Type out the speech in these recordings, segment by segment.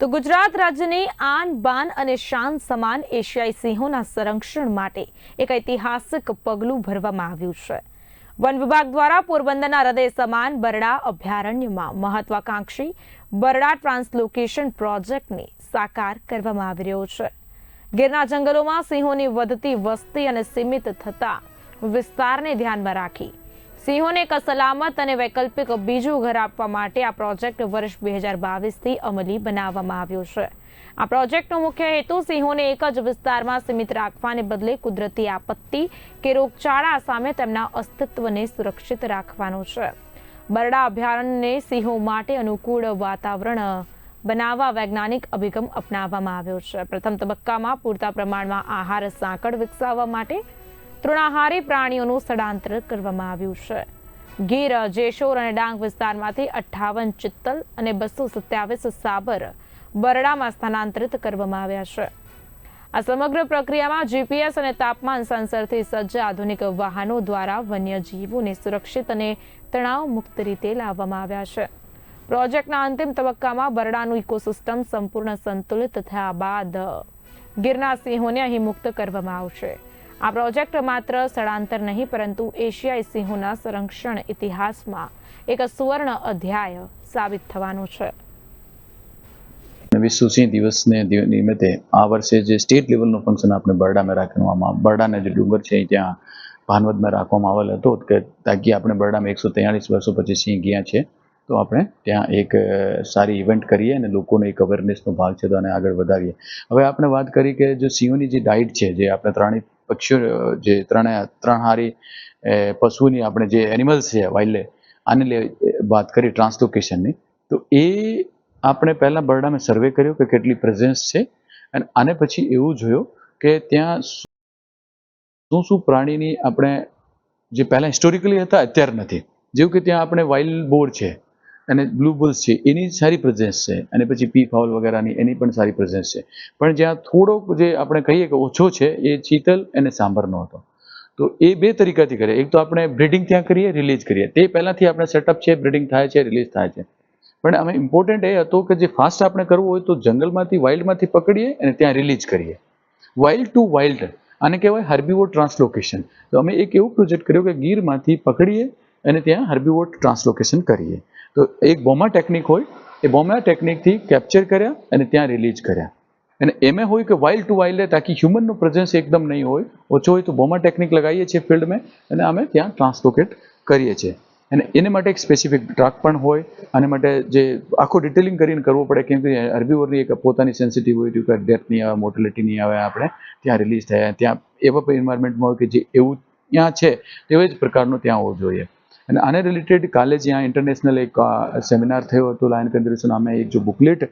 તો ગુજરાત રાજ્યની આન બાન અને શાન સમાન એશિયાઈ સિંહોના સંરક્ષણ માટે એક ઐતિહાસિક પગલું ભરવામાં આવ્યું છે. વન વિભાગ દ્વારા પોરબંદરના હૃદય સમાન બરડા અભયારણ્યમાં મહત્વાકાંક્ષી બરડા ટ્રાન્સલોકેશન પ્રોજેક્ટને સાકાર કરવામાં આવી રહ્યો છે. ગીરના જંગલોમાં સિંહોની વધતી વસ્તી અને સીમિત થતા વિસ્તારને ધ્યાનમાં રાખી સિંહોને એક સલામત અને વૈકલ્પિક બીજું ઘર આપવા માટે આ પ્રોજેક્ટ વર્ષ બે હજાર બાવીસથી અમલી બનાવવામાં આવ્યો છે. આ પ્રોજેક્ટનો મુખ્ય હેતુ સિંહોને એક જ વિસ્તારમાં સીમિત રાખવાને બદલે કુદરતી આપત્તિ કે રોગચાળા સામે તેમના અસ્તિત્વને સુરક્ષિત રાખવાનો છે. બરડા અભયારણ્યને સિંહો માટે અનુકૂળ વાતાવરણ બનાવવા વૈજ્ઞાનિક અભિગમ અપનાવવામાં આવ્યો છે. પ્રથમ તબક્કામાં પૂરતા પ્રમાણમાં આહાર સાંકળ વિકસાવવા માટે તૃણાહારી પ્રાણીઓનું સ્થળાંતર કરવામાં આવ્યું છે. ગીર, જેશોર અને ડાંગ વિસ્તારમાંથી અઠ્ઠાવન ચિત્તલ અને બસો સત્યાવીસ સાબર બરડામાં સ્થાનાંતરિત કરવામાં આવ્યા છે. આ સમગ્ર પ્રક્રિયામાં જીપીએસ અને તાપમાન સેન્સરથી સજ્જ આધુનિક વાહનો દ્વારા વન્યજીવોને સુરક્ષિત અને તણાવ મુક્ત રીતે લાવવામાં આવ્યા છે. પ્રોજેક્ટના અંતિમ તબક્કામાં બરડાનું ઇકોસિસ્ટમ સંપૂર્ણ સંતુલિત થયા બાદ ગીરના સિંહોને અહીં મુક્ત કરવામાં આવશે. આ પ્રોજેક્ટ માત્ર સ્થળાંતર નહીં, પરંતુ એશિયાઈ સિંહોના સંરક્ષણ ઇતિહાસમાં એક સુવર્ણ અધ્યાય સાબિત થવાનું છે. વિશ્વ સિંહ દિવસને નિમિત્તે આ વર્ષે જે સ્ટેટ લેવલનું ફંક્શન આપણે બરડામાં રાખવામાં, બરડાના જે ડુંગર છે ત્યાં ભાનવદમાં રાખવામાં આવેલ હતો કે તાકી આપણે બરડામાં એકસો તેયાળીસ વર્ષો પછી સિંહ ગયા છે, તો આપણે ત્યાં એક સારી ઇવેન્ટ કરીએ અને લોકોને એક અવેરનેસનો ભાગ છે તો આને આગળ વધારીએ. હવે આપણે વાત કરી કે જો સિંહોની જે ડાઇટ છે, જે આપણે ત્રણેય પક્ષીઓ જે ત્રણે ત્રણહારી પશુની આપણે જે એનિમલ્સ છે વાઇલ્ડ આને લે વાત કરી ટ્રાન્સલોકેશનની તો એ આપણે પહેલાં બરડામાં સર્વે કર્યો કે કેટલી પ્રેઝન્સ છે અને આને પછી એવું જોયું કે ત્યાં શું શું પ્રાણીની આપણે જે પહેલાં હિસ્ટોરિકલી હતા, અત્યારે નથી. જેવું કે ત્યાં આપણે વાઇલ્ડ બોર છે અને બ્લુ બુલ્સ છે, એની સારી પ્રેઝન્સ છે. અને પછી પી ફાઉલ વગેરેની એની પણ સારી પ્રેઝન્સ છે. પણ જ્યાં થોડોક જે આપણે કહીએ કે ઓછો છે, એ ચિતલ અને સાંભરનો હતો. તો એ બે તરીકાથી કરીએ એક તો આપણે બ્રીડિંગ ત્યાં કરીએ રિલીઝ કરીએ. તે પહેલાંથી આપણે સેટઅપ છે બ્રિડિંગ થાય છે રિલીઝ થાય છે. પણ અમે ઇમ્પોર્ટન્ટ એ હતો કે જે ફાસ્ટ આપણે કરવું હોય તો જંગલમાંથી વાઇલ્ડમાંથી પકડીએ અને ત્યાં રિલીઝ કરીએ. વાઇલ્ડ ટુ વાઇલ્ડ આને કહેવાય હર્બીવોર ટ્રાન્સલોકેશન તો અમે એક એવું પ્રોજેક્ટ કર્યો કે ગીરમાંથી પકડીએ અને ત્યાં હર્બીવોર ટ્રાન્સલોકેશન કરીએ. તો એક બોમા ટેકનિક હોય, એ બોમા ટેકનિકથી કેપ્ચર કર્યા અને ત્યાં રિલીઝ કર્યા. અને એમે હોય કે વાઇલ્ડ ટુ વાઇલ્ડ તાકી હ્યુમનનો પ્રેઝન્સ એકદમ નહીં હોય, ઓછો હોય તો બોમા ટેકનિક લગાવીએ છીએ ફિલ્ડમાં અને અમે ત્યાં ટ્રાન્સલોકેટ કરીએ છીએ. અને એને માટે એક સ્પેસિફિક ટ્રક પણ હોય અને માટે જે આખું ડિટેલિંગ કરીને કરવું પડે, કેમ કે હર્બીવોરની એક પોતાની સેન્સિટિવિટી કે ડેથ નહીં આવે મોર્ટેલિટી નહીં આવે, આપણે ત્યાં રિલીઝ થયા. ત્યાં એવા એન્વાયરમેન્ટમાં હોય કે જે એવું ત્યાં છે, તેવા જ પ્રકારનું ત્યાં હોવું જોઈએ. અને આને રિલેટેડ કાલે જ્યાં ઇન્ટરનેશનલ એક સેમિનાર થયો હતો લાયન કન્ઝર્વેશન અમે એક જો બુકલેટ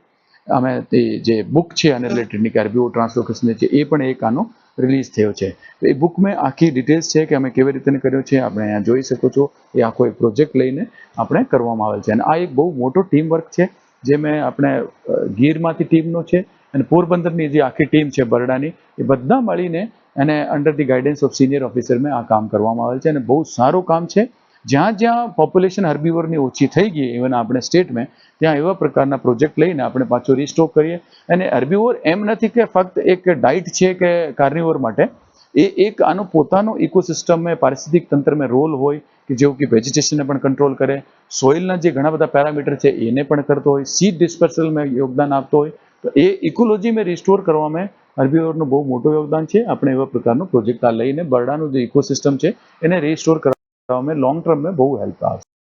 અમે તે જે બુક છે આને રિલેટેડની કે આરબીઓ ટ્રાન્સલોકેશન છે, એ પણ એક આનો રિલીઝ થયો છે. તો એ બુકમાં આખી ડિટેલ્સ છે કે અમે કેવી રીતે કર્યો છે, આપણે અહીંયા જોઈ શકો છો, એ આખો એક પ્રોજેક્ટ લઈને આપણે કરવામાં આવેલ છે. અને આ એક બહુ મોટો ટીમ વર્ક છે, જે મેં આપણે ગીરમાંથી ટીમનો છે, અને પોરબંદરની જે આખી ટીમ છે, બરડાની, એ બધા મળીને અને under the guidance of senior ઓફિસરમાં આ કામ કરવામાં આવેલ છે. અને બહુ સારું કામ છે જ્યાં જ્યાં પોપ્યુલેશન હર્બીવરની ઓછી થઈ ગઈ ઇવન આપણે સ્ટેટમાં ત્યાં એવા પ્રકારના પ્રોજેક્ટ લઈને આપણે પાછો રિસ્ટોક કરીએ. અને હર્બીવોર એમ નથી કે ફક્ત એક ડાઇટ છે કે કાર્નિવોર માટે, એ એક આનો પોતાનો ઇકોસિસ્ટમમાં પારિસ્થિતિક તંત્રમાં રોલ હોય કે જેવું કે વેજીટેશનને પણ કંટ્રોલ કરે સોઇલના જે ઘણા બધા પેરામીટર છે એને પણ કરતો હોય સીડ ડિસ્પર્સલમાં યોગદાન આપતો હોય, તો એ ઇકોલોજીમાં રિસ્ટોર કરવામાં હર્બીવોરનું બહુ મોટું યોગદાન છે. આપણે એવા પ્રકારનો પ્રોજેક્ટ આ લઈને બરડાનું જે ઇકોસિસ્ટમ છે એને રિસ્ટોર કરવામાં લોંગ में બહુ હેલ્પ આવશે